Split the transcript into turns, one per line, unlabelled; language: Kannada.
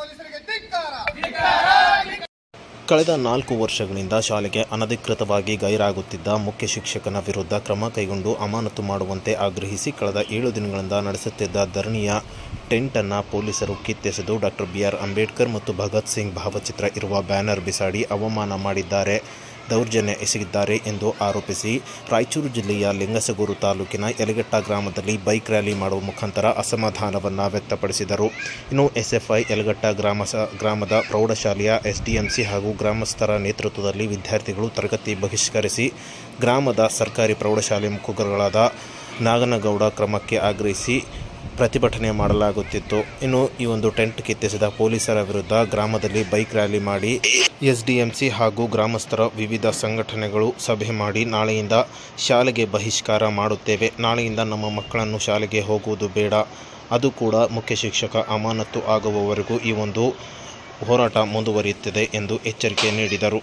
ಪೊಲೀಸರಿಗೆ
ಕಳೆದ ನಾಲ್ಕು ವರ್ಷಗಳಿಂದ ಶಾಲೆಗೆ ಅನಧಿಕೃತವಾಗಿ ಗೈರಾಗುತ್ತಿದ್ದ ಮುಖ್ಯ ಶಿಕ್ಷಕನ ವಿರುದ್ಧ ಕ್ರಮ ಕೈಗೊಂಡು ಅಮಾನತು ಮಾಡುವಂತೆ ಆಗ್ರಹಿಸಿ ಕಳೆದ ಏಳು ದಿನಗಳಿಂದ ನಡೆಸುತ್ತಿದ್ದ ಧರಣಿಯ ಟೆಂಟನ್ನು ಪೊಲೀಸರು ಕಿತ್ತೆಸೆದು ಡಾಕ್ಟರ್ ಬಿ ಆರ್ ಅಂಬೇಡ್ಕರ್ ಮತ್ತು ಭಗತ್ ಸಿಂಗ್ ಭಾವಚಿತ್ರ ಇರುವ ಬ್ಯಾನರ್ ಬಿಸಾಡಿ ಅವಮಾನ ಮಾಡಿದ್ದಾರೆ. ದೌರ್ಜನ್ಯ ಎಸಗಿದ್ದಾರೆ ಎಂದು ಆರೋಪಿಸಿ ರಾಯಚೂರು ಜಿಲ್ಲೆಯ ಲಿಂಗಸಗೂರು ತಾಲೂಕಿನ ಯಲಗಟ್ಟ ಗ್ರಾಮದಲ್ಲಿ ಬೈಕ್ ರ್ಯಾಲಿ ಮಾಡುವ ಮುಖಾಂತರ ಅಸಮಾಧಾನವನ್ನು ವ್ಯಕ್ತಪಡಿಸಿದರು. ಇನ್ನು ಎಸ್ಎಫ್ಐ ಯಲಗಟ್ಟ ಗ್ರಾಮ ಗ್ರಾಮದ ಪ್ರೌಢಶಾಲೆಯ ಎಸ್ಡಿಎಂಸಿ ಹಾಗೂ ಗ್ರಾಮಸ್ಥರ ನೇತೃತ್ವದಲ್ಲಿ ವಿದ್ಯಾರ್ಥಿಗಳು ತರಗತಿ ಬಹಿಷ್ಕರಿಸಿ ಗ್ರಾಮದ ಸರ್ಕಾರಿ ಪ್ರೌಢಶಾಲೆ ಮುಖಗಳಾದ ನಾಗನಗೌಡ ಕ್ರಮಕ್ಕೆ ಆಗ್ರಹಿಸಿ ಪ್ರತಿಭಟನೆ ಮಾಡಲಾಗುತ್ತಿತ್ತು. ಇನ್ನು ಈ ಒಂದು ಟೆಂಟ್ ಕಿತ್ತಿಸಿದ ಪೊಲೀಸರ ವಿರುದ್ಧ ಗ್ರಾಮದಲ್ಲಿ ಬೈಕ್ ರ್ಯಾಲಿ ಮಾಡಿ ಎಸ್ಡಿಎಂಸಿ ಹಾಗೂ ಗ್ರಾಮಸ್ಥರ ವಿವಿಧ ಸಂಘಟನೆಗಳು ಸಭೆ ಮಾಡಿ ನಾಳೆಯಿಂದ ಶಾಲೆಗೆ ಬಹಿಷ್ಕಾರ ಮಾಡುತ್ತೇವೆ. ನಾಳೆಯಿಂದ ನಮ್ಮ ಮಕ್ಕಳನ್ನು ಶಾಲೆಗೆ ಹೋಗುವುದು ಬೇಡ. ಅದು ಕೂಡ ಮುಖ್ಯ ಶಿಕ್ಷಕ ಅಮಾನತು ಆಗುವವರೆಗೂ ಈ ಒಂದು ಹೋರಾಟ ಮುಂದುವರಿಯುತ್ತದೆ ಎಂದು ಎಚ್ಚರಿಕೆ ನೀಡಿದರು.